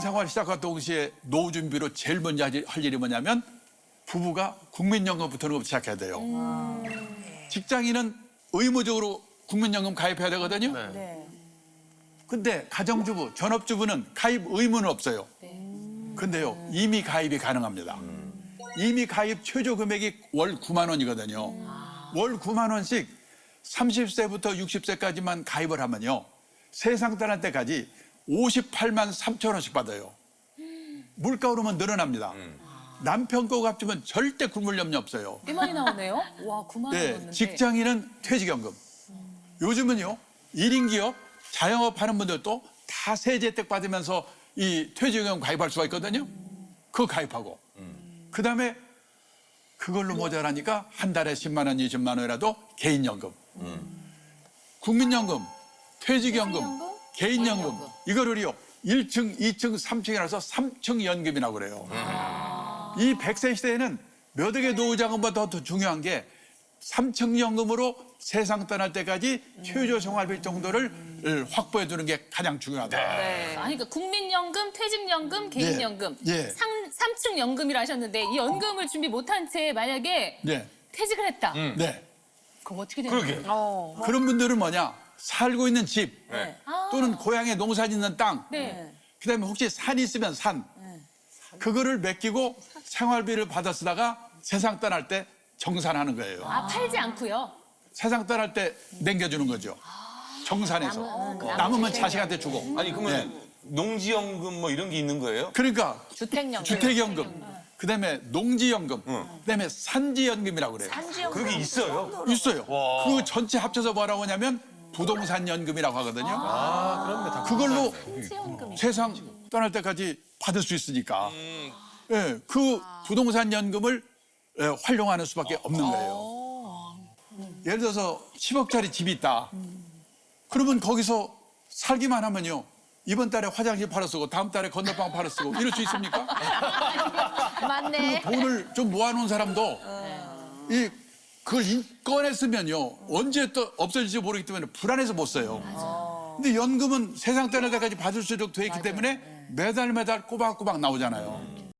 생활 시작과 동시에 노후 준비로 제일 먼저 할 일이 뭐냐면 부부가 국민연금부터 는 시작해야 돼요. 직장인은 의무적으로 국민연금 가입해야 되거든요. 근데 가정주부, 전업주부는 가입 의무는 없어요. 근데요, 이미 가입이 가능합니다. 이미 가입 최저 금액이 월 9만 원이거든요. 월 9만 원씩 30세부터 60세까지만 가입을 하면요. 세상 떠날 때까지 58만 3천 원씩 받아요. 물가 오르면 늘어납니다. 남편 거 값주면 절대 굶을 염려 없어요. 꽤 많이 나오네요. 와, 9만 네, 원이었는데. 직장인은 퇴직연금. 요즘은요, 1인 기업, 자영업 하는 분들도 다 세제 혜택 받으면서 이 퇴직연금 가입할 수가 있거든요. 그거 가입하고. 그 다음에 그걸로 모자라니까 한 달에 10만 원, 20만 원이라도 개인연금. 국민연금, 퇴직연금, 퇴직연금, 개인연금. 개인 연금. 이거를요, 1층, 2층, 3층이라서 3층 연금이라고 그래요. 이 100세 시대에는 몇 억의 노후자금보다 더 중요한 게 3층 연금으로 세상 떠날 때까지 최저 생활비 정도를 확보해 두는 게 가장 중요하다. 네. 아니, 그러니까 국민연금, 퇴직연금, 개인연금, 예. 삼 3층 연금이라 하셨는데 이 연금을 준비 못한 채 만약에 네. 퇴직을 했다. 네. 그럼 어떻게 되는 그러게. 거예요? 그런 분들은 뭐냐? 살고 있는 집 네. 또는 고향에 농사 짓는 땅 네. 그다음에 혹시 산이 있으면 산 그거를 맡기고 생활비를 받아 쓰다가 세상 떠날 때 정산하는 거예요. 아, 팔지 않고요. 세상 떠날 때 남겨주는 거죠. 정산해서 남으 면 자식한테 주고. 아니 그러면 네. 농지연금 뭐 이런 게 있는 거예요? 그러니까 주택연금. 주택연금, 그다음에 농지연금, 그다음에 산지연금이라고 그래요. 그게 있어요? 있어요. 그 전체 합쳐서 뭐라고 하냐면 부동산 연금이라고 하거든요. 아 그럼요. 다 그걸로. 세상 떠날 때까지 받을 수 있으니까. 예, 그 부동산 연금을 예, 활용하는 수밖에 없는 거예요. 예를 들어서 10억짜리 집이 있다. 그러면 거기서 살기만 하면요. 이번 달에 화장실 팔아 쓰고 다음 달에 건너방 팔아 쓰고 이럴 수 있습니까? 맞네. 돈을 좀 모아놓은 사람도 이 그걸 인- 꺼냈으면요 언제 또 없어질지 모르기 때문에 불안해서 못 써요. 근데 연금은 세상 떠날 때까지 받을 수 있도록 돼 있기 때문에 매달 매달 꼬박꼬박 나오잖아요.